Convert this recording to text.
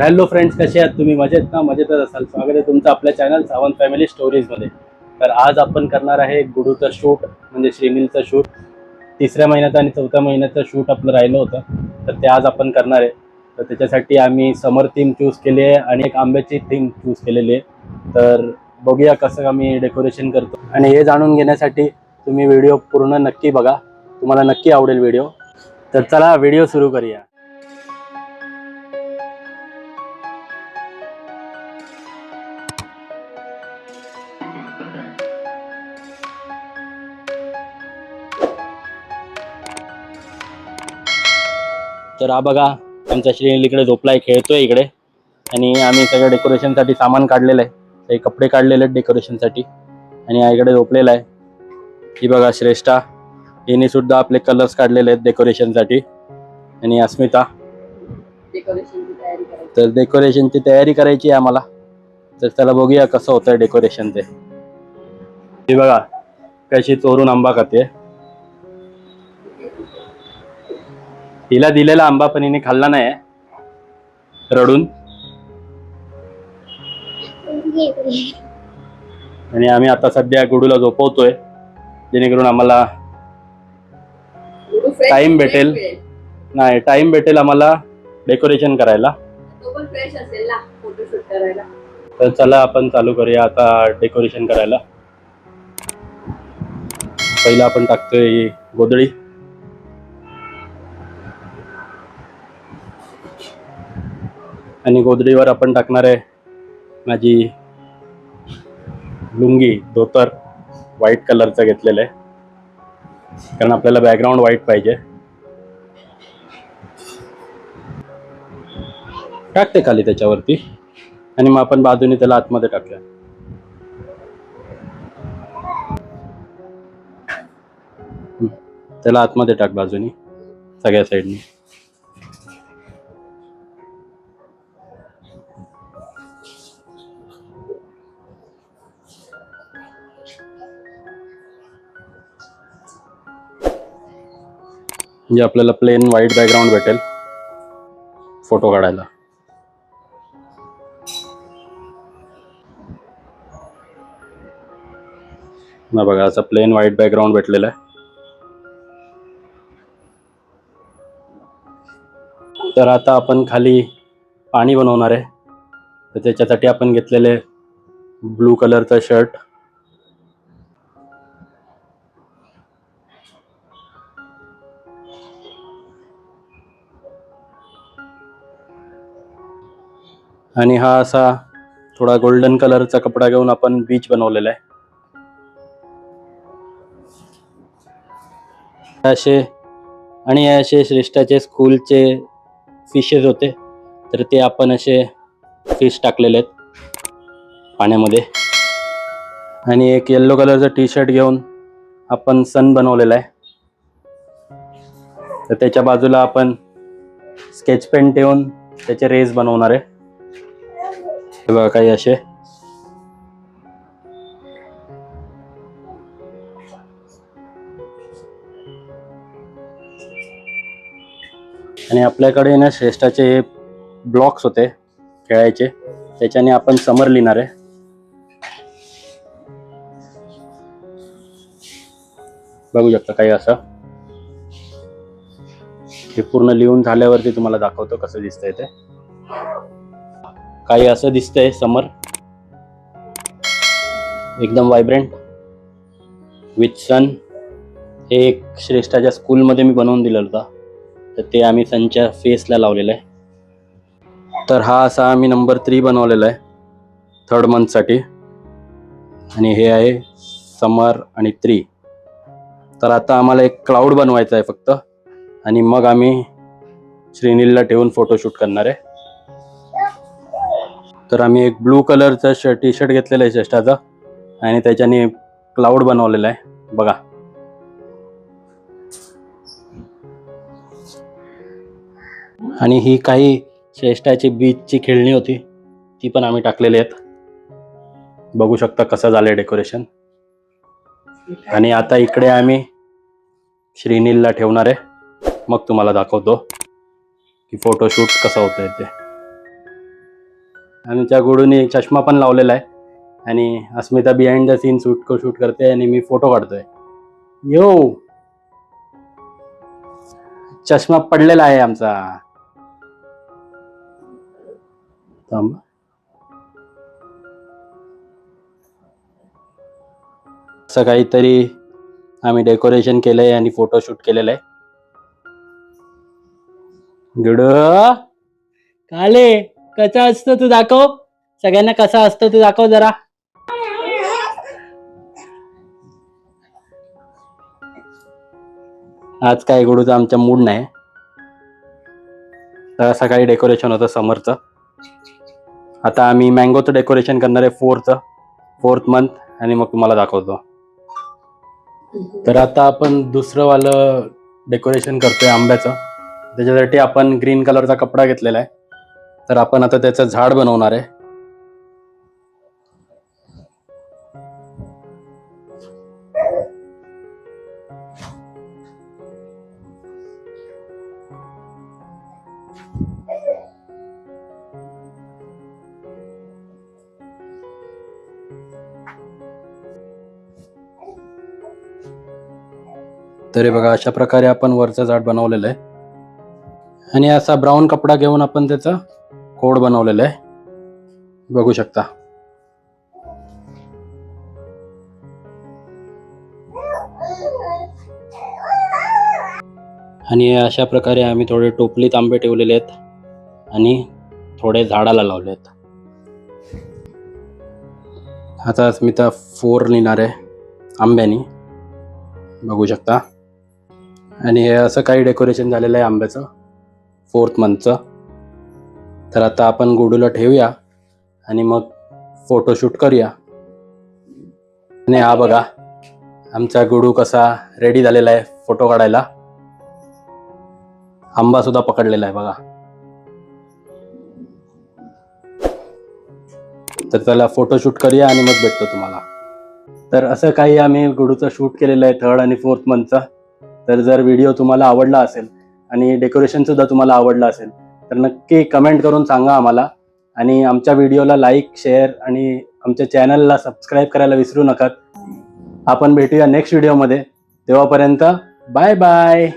Hello friends कसे आहात तुम्ही? मजेत ना? मजेतच असाल. स्वागत आहे तुमचं आपल्या चॅनल सावंत फॅमिली स्टोरीजमध्ये तर आज आपण करणार आहे गुडूचं शूट म्हणजे श्रीमिलचं शूट तिसऱ्या महिन्याचं आणि चौथ्या महिन्याचं शूट आपलं राहिलं होतं. तर ते आज आपण करणार आहे. तर त्याच्यासाठी आम्ही समर थीम चूज केली आहे आणि एक आंब्याची थीम चूज केलेली आहे. तर बघूया कसं आम्ही डेकोरेशन करतो. आणि हे जाणून घेण्यासाठी तुम्ही व्हिडिओ पूर्ण नक्की बघा. तुम्हाला नक्की आवडेल व्हिडिओ तर चला व्हिडिओ सुरू करूया. तर हा बघा आमचा श्रीनील इकडे झोपलाय खेळतोय इकडे. आणि आम्ही सगळं डेकोरेशनसाठी सामान काढलेलं आहे. काही कपडे काढलेले आहेत डेकोरेशनसाठी आणि हा इकडे झोपलेला आहे. ही बघा श्रेष्ठा. हिने सुद्धा आपले कलर्स काढलेले आहेत डेकोरेशनसाठी आणि अस्मिता. तर डेकोरेशनची तयारी करायची आहे आम्हाला. तर चला बघूया कसं होतं डेकोरेशन ते. ही बघा कशी चोरून आंबा खाते. हिला दिलेला आंबा पण हिने खाल्ला नाही रडून. आणि आम्ही आता सध्या गुडूला झोपवतोय जेणेकरून आम्हाला fresh भेटेल. नाही? टाइम भेटेल आम्हाला डेकोरेशन करायला. तर चला आपण चालू करूया आता डेकोरेशन करायला. पहिला आपण टाकतोय ही आणि गोदडीवर आपण टाकणार आहे माझी लुंगी धोतर व्हाईट कलरचं घेतलेलं आहे. कारण आपल्याला बॅकग्राऊंड व्हाईट पाहिजे. टाकते खाली त्याच्यावरती. आणि मग आपण बाजूने त्याला आतमध्ये टाकूया. त्याला आतमध्ये टाक बाजूनी सगळ्या साईडनी म्हणजे आपल्याला प्लेन व्हाईट बॅकग्राऊंड भेटेल. फोटो काढायला. ना बघा असं प्लेन व्हाईट बॅकग्राऊंड भेटलेलं आहे. तर आता आपण खाली पाणी बनवणार आहे. तर त्याच्यासाठी आपण घेतलेले ब्लू कलरचा शर्ट आणि हा असा थोडा गोल्डन कलरचा कपडा घेऊन आपण बीच बनवलेला आहे. असे आणि हे असे श्रेष्ठाचे स्कूलचे फिशेस होते. तर ते आपण असे फिश टाकलेले आहेत पाण्यामध्ये. आणि एक येल्लो कलरचं टी शर्ट घेऊन आपण सन बनवलेला आहे. तर त्याच्या बाजूला आपण स्केच पेन ठेवून त्याचे रेस बनवणार आहे. हे बघा काही असे. आणि आपल्याकडे ना श्रेष्ठाचे हे ब्लॉक्स होते खेळायचे. त्याच्याने आपण समर लिहिणार आहे. बघू शकता काही असं. हे पूर्ण लिहून झाल्यावरती तुम्हाला दाखवतो कसं दिसतंय ते. काही असं दिसतंय समर. एकदम व्हायब्रंट विथ सन हे एक श्रेष्ठाच्या स्कूलमध्ये मी बनवून दिलं होतं. तर ते आम्ही सनच्या फेसला लावलेलं आहे. तर हा असा आम्ही नंबर थ्री बनवलेला आहे. थर्ड मंथसाठी आणि हे आहे समर आणि थ्री तर आता आम्हाला एक क्लाउड बनवायचा आहे फक्त. आणि मग आम्ही श्रीनीलला ठेवून फोटोशूट करणार आहे. तर आम्ही एक ब्लू कलरचं शर्ट टी शर्ट घेतलेला आहे श्रेष्ठाचं आणि त्याच्याने क्लाउड बनवलेला आहे. बघा. आणि ही काही श्रेष्ठाची बीचची खेळणी होती. ती पण आम्ही टाकलेली आहेत. बघू शकता कसं झालं डेकोरेशन आणि आता इकडे आम्ही श्रीनीलला ठेवणार आहे. मग तुम्हाला दाखवतो की फोटोशूट कसं होतंय ते. आमच्या गुडूने चष्मा पण लावलेला आहे. आणि Asmita behind the scene shoot shoot करते आणि मी फोटो काढतोय. यो चष्मा पडलेला आहे आमचा. थांब. असं काहीतरी आम्ही डेकोरेशन केलंय आणि फोटोशूट केलेलं आहे. गुड! काले! कसा असतो तू दाखव. सगळ्यांना कसा असतो तू दाखव जरा. आज काय गुडूचा आमच्या मूड नाही. तर सकाळी डेकोरेशन होतं समरचं. आता आम्ही मँगोचं डेकोरेशन करणार आहे फोर्थचं फोर्थ मंथ आणि मग तुम्हाला दाखवतो. तर आता आपण दुसरं वालं डेकोरेशन करतोय आंब्याचं. त्याच्यासाठी आपण ग्रीन कलरचा कपडा घेतलेला आहे. तर आपण आता त्याचं झाड बनवणार आहे. तरी बघा अशा प्रकारे आपण वरचं झाड बनवलेलं आहे. आणि असा ब्राऊन कपडा घेऊन आपण त्याचा कोड बनवलेला आहे. बघू शकता. आणि अशा प्रकारे आम्ही थोडे टोपलीत आंबे ठेवलेले आहेत आणि थोडे झाडाला लावले आहेत. आता अस्मिता फोर लिहिणार आहे आंब्यानी. बघू शकता. आणि हे असं काही डेकोरेशन झालेलं आहे आंब्याचं. फोर्थ मंथचं. तर आता आपण गुडूला ठेवूया आणि मग फोटोशूट करूया. आणि हा बघा आमचा गुडू कसा रेडी झालेला आहे फोटो काढायला. आंबा सुद्धा पकडलेला आहे बघा. तर त्याला फोटोशूट करूया आणि मग भेटतो तुम्हाला. तर असं काही आम्ही गुडूचं शूट केलेलं आहे थर्ड आणि फोर्थ मंथचा तर जर व्हिडिओ तुम्हाला आवडला असेल आणि डेकोरेशन सुद्धा तुम्हाला आवडलं असेल तर नक्की कमेंट करून सांगा आम्हाला. आणि आमच्या व्हिडिओला लाईक शेअर आणि आमच्या चॅनलला सबस्क्राईब करायला विसरू नका. आपण भेटूया नेक्स्ट व्हिडिओमध्ये तेव्हापर्यंत बाय बाय